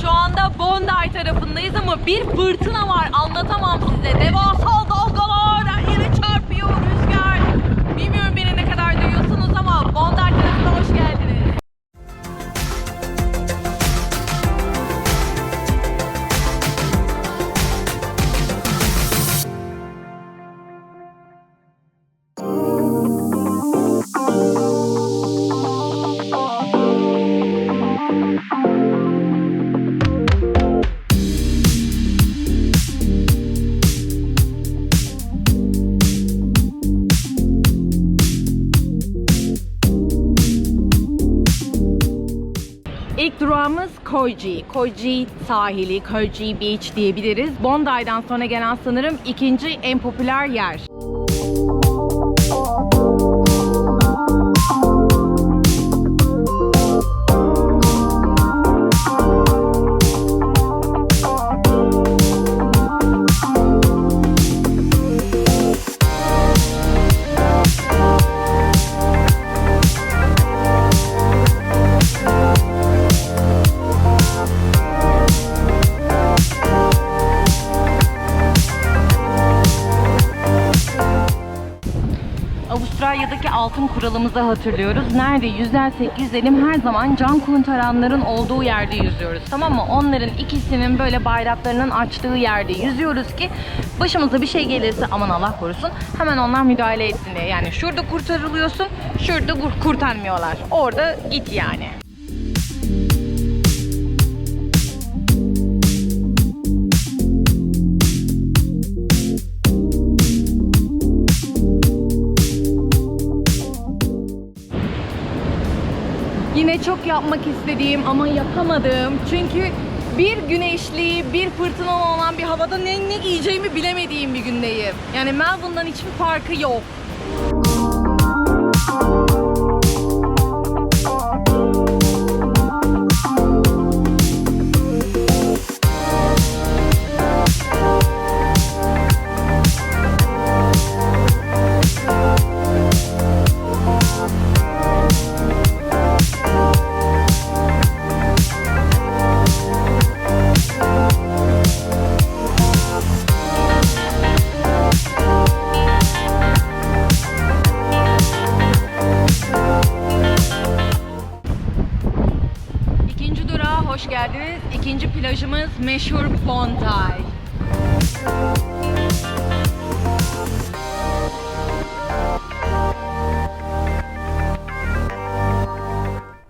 Şu anda Bondi tarafındayız ama bir fırtına var. Anlatamam size. Devasal dalgalar. Durağımız Koiji. Koiji sahili, Koiji Beach diyebiliriz. Bondi'den sonra gelen sanırım ikinci en popüler yer. Kuralımızı hatırlıyoruz. Nerede yüzersek yüzelim her zaman can kurtaranların olduğu yerde yüzüyoruz. Tamam mı? Onların ikisinin böyle bayraklarının açtığı yerde yüzüyoruz ki başımıza bir şey gelirse aman Allah korusun hemen onlar müdahale etsin diye. Yani şurada kurtarılıyorsun, şurada kur- kurtarmıyorlar. Orada git yani. Çok yapmak istediğim ama yapamadığım çünkü bir güneşli, bir fırtınalı olan bir havada ne, ne giyeceğimi bilemediğim bir gündeyim. Yani Melbourne'dan hiçbir farkı yok. İkinci plajımız meşhur Bondi.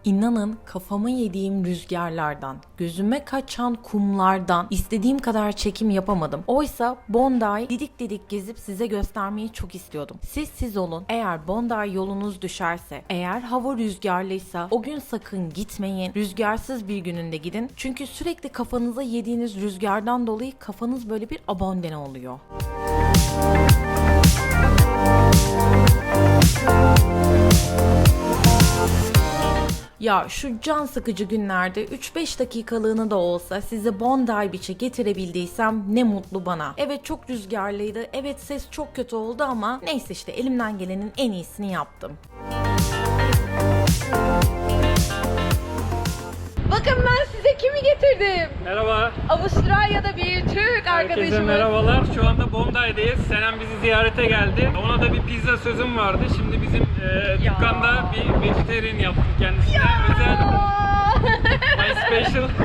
İnanın kafama yediğim rüzgarlardan, gözüme kaçan kumlardan istediğim kadar çekim yapamadım. Oysa Bondi didik didik gezip size göstermeyi çok istiyordum. Siz siz olun. Eğer Bondi yolunuz düşerse, eğer hava rüzgarlıysa o gün sakın gitmeyin. Rüzgarsız bir gününde gidin. Çünkü sürekli kafanıza yediğiniz rüzgardan dolayı kafanız böyle bir abondene oluyor. Ya şu can sıkıcı günlerde 3-5 dakikalığını da olsa size Bondi Beach'e getirebildiysem ne mutlu bana. Evet çok rüzgarlıydı, evet ses çok kötü oldu ama neyse işte elimden gelenin en iyisini yaptım. Bakın getirdim? Merhaba. Avustralya'da bir Türk Herkese arkadaşımız. merhabalar. Şu anda Bombay'dayız. Senem bizi ziyarete geldi. Ona da bir pizza sözüm vardı. Şimdi bizim e, dükkanda bir vegetarian yaptık kendisine. Özel Aa! my special.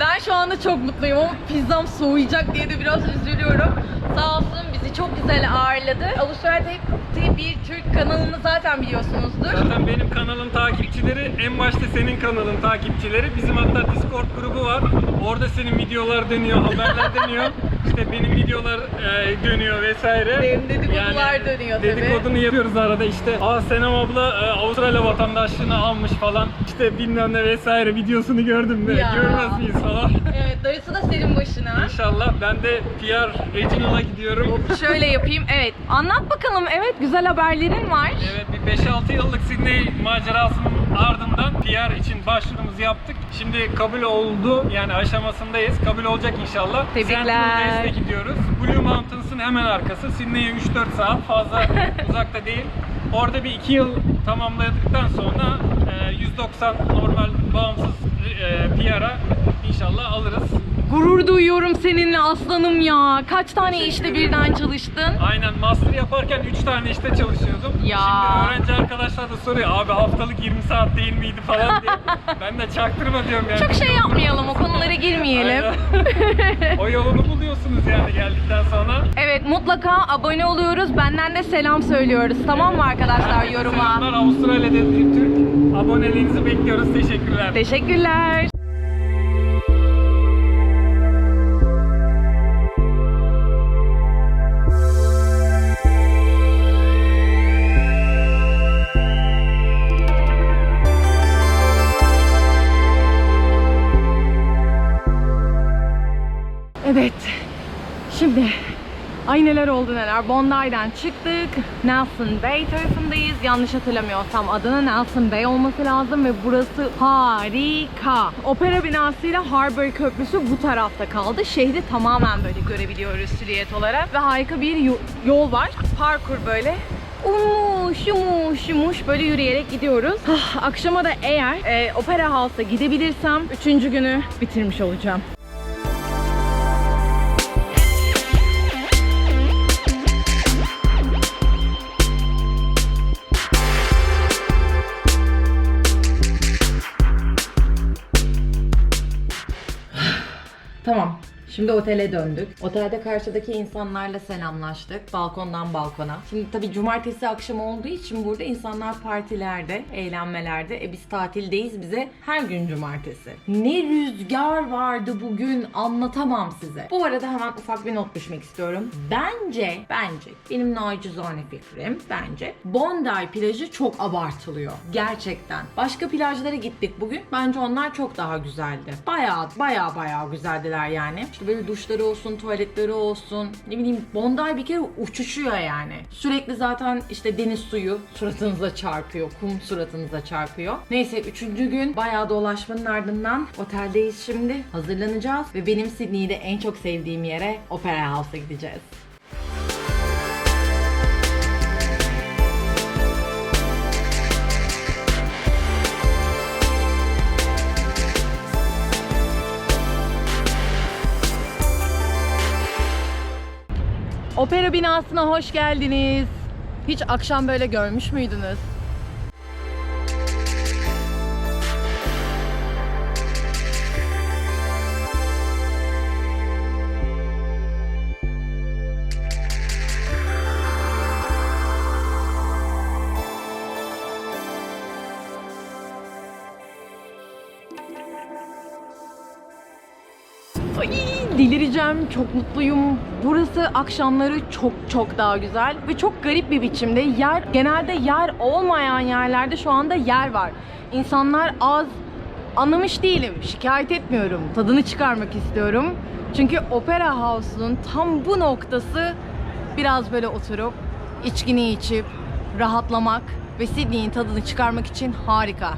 Ben şu anda çok mutluyum ama pizzam soğuyacak diye de biraz üzülüyorum. Sağ olsun bizi çok güzel ağırladı. Avustralya'da hep bir Türk kanalını zaten biliyorsunuzdur. Zaten benim kanalın takipçileri, en başta senin kanalın takipçileri. Bizim hatta Discord grubu var. Orada senin videolar dönüyor, haberler dönüyor. İşte benim videolar e, dönüyor vesaire. Benim dedikodular dönüyor tabii. Dedikodunu yapıyoruz arada işte. Aa Senem abla e, Avustralya vatandaşlığını almış falan. İşte bilmem ne vesaire videosunu gördüm Ya. görmez miyiz falan. Evet darısı da senin başına. İnşallah ben de PR Regional'a gidiyorum. Şöyle yapayım. Evet. Anlat bakalım. Evet güzel haberlerin var. Evet bir 5-6 yıllık Sydney macerasının ardından PR için başvurumuzu yaptık. Şimdi kabul oldu yani aşamasındayız. Kabul olacak inşallah. Tebrikler. Central West'e gidiyoruz. Blue Mountains'ın hemen arkası. Sydney'e 3-4 saat fazla uzakta değil. Orada bir 2 yıl tamamladıktan sonra 190 normal bağımsız e, PR'a İnşallah alırız. Gurur duyuyorum seninle aslanım ya. Kaç tane işte birden çalıştın? Aynen master yaparken 3 tane işte çalışıyordum. Ya. Şimdi öğrenci arkadaşlar da soruyor abi haftalık 20 saat değil miydi falan diye. ben de çaktırma diyorum yani. Çok şey yapmayalım, o konulara girmeyelim. O yolunu buluyorsunuz yani geldikten sonra. Mutlaka abone oluyoruz. Benden de selam söylüyoruz. Tamam mı arkadaşlar Selamlar yoruma? Avustralya'da bir Türk. Aboneliğinizi bekliyoruz. Teşekkürler. Teşekkürler. Ay neler oldu neler. Bondi'den çıktık. Nelson Bay tarafındayız. Yanlış hatırlamıyorsam adının Nelson Bay olması lazım ve burası harika. Opera binasıyla Harbour Köprüsü bu tarafta kaldı. Şehri tamamen böyle görebiliyoruz silüet olarak ve harika bir yo- yol var. Parkur böyle Umuş, yumuş, yumuş böyle yürüyerek gidiyoruz. Ah, Akşama da eğer e, Opera House'a gidebilirsem üçüncü günü bitirmiş olacağım. Tamam. Şimdi otele döndük. Otelde karşıdaki insanlarla selamlaştık. Balkondan balkona. Şimdi tabii cumartesi akşamı olduğu için burada insanlar partilerde, eğlenmelerde. E biz tatildeyiz bize her gün cumartesi. Ne rüzgar vardı bugün anlatamam size. Bu arada hemen ufak bir not düşmek istiyorum. Bence, bence benim nacizane fikrim bence Bondi plajı çok abartılıyor. Gerçekten. Başka plajlara gittik bugün. Bence onlar çok daha güzeldi. Bayağı bayağı bayağı güzeldiler yani. İşte böyle duşları olsun, tuvaletleri olsun. Ne bileyim Bondi bir kere uçuşuyor yani. Sürekli zaten işte deniz suyu suratınıza çarpıyor. Kum suratınıza çarpıyor. Neyse üçüncü gün bayağı dolaşmanın ardından oteldeyiz şimdi. Hazırlanacağız ve benim Sydney'de en çok sevdiğim yere Opera House'a gideceğiz. Opera binasına hoş geldiniz. Hiç akşam böyle görmüş müydünüz? Ay delireceğim. Çok mutluyum. Burası akşamları çok çok daha güzel ve çok garip bir biçimde yer genelde yer olmayan yerlerde şu anda yer var. İnsanlar az anlamış değilim. Şikayet etmiyorum. Tadını çıkarmak istiyorum. Çünkü Opera House'un tam bu noktası biraz böyle oturup içkini içip rahatlamak ve Sydney'in tadını çıkarmak için harika.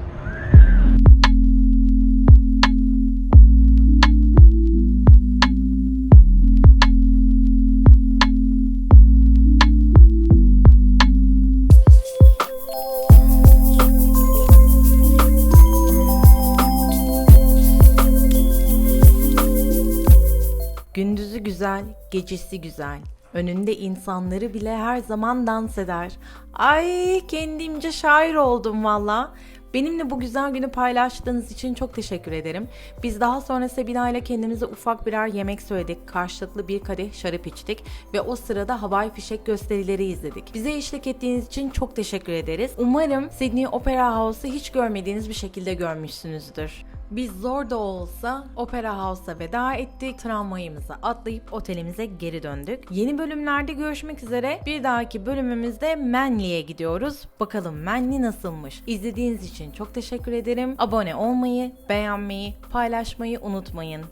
Gündüzü güzel, gecesi güzel. Önünde insanları bile her zaman dans eder. Ay kendimce şair oldum valla. Benimle bu güzel günü paylaştığınız için çok teşekkür ederim. Biz daha sonra Sebina ile kendimize ufak birer yemek söyledik. Karşılıklı bir kadeh şarap içtik ve o sırada havai fişek gösterileri izledik. Bize eşlik ettiğiniz için çok teşekkür ederiz. Umarım Sydney Opera House'u hiç görmediğiniz bir şekilde görmüşsünüzdür. Biz zor da olsa Opera House'a veda ettik. Tramvayımıza atlayıp otelimize geri döndük. Yeni bölümlerde görüşmek üzere. Bir dahaki bölümümüzde Manly'e gidiyoruz. Bakalım Manly nasılmış? İzlediğiniz için çok teşekkür ederim. Abone olmayı, beğenmeyi, paylaşmayı unutmayın.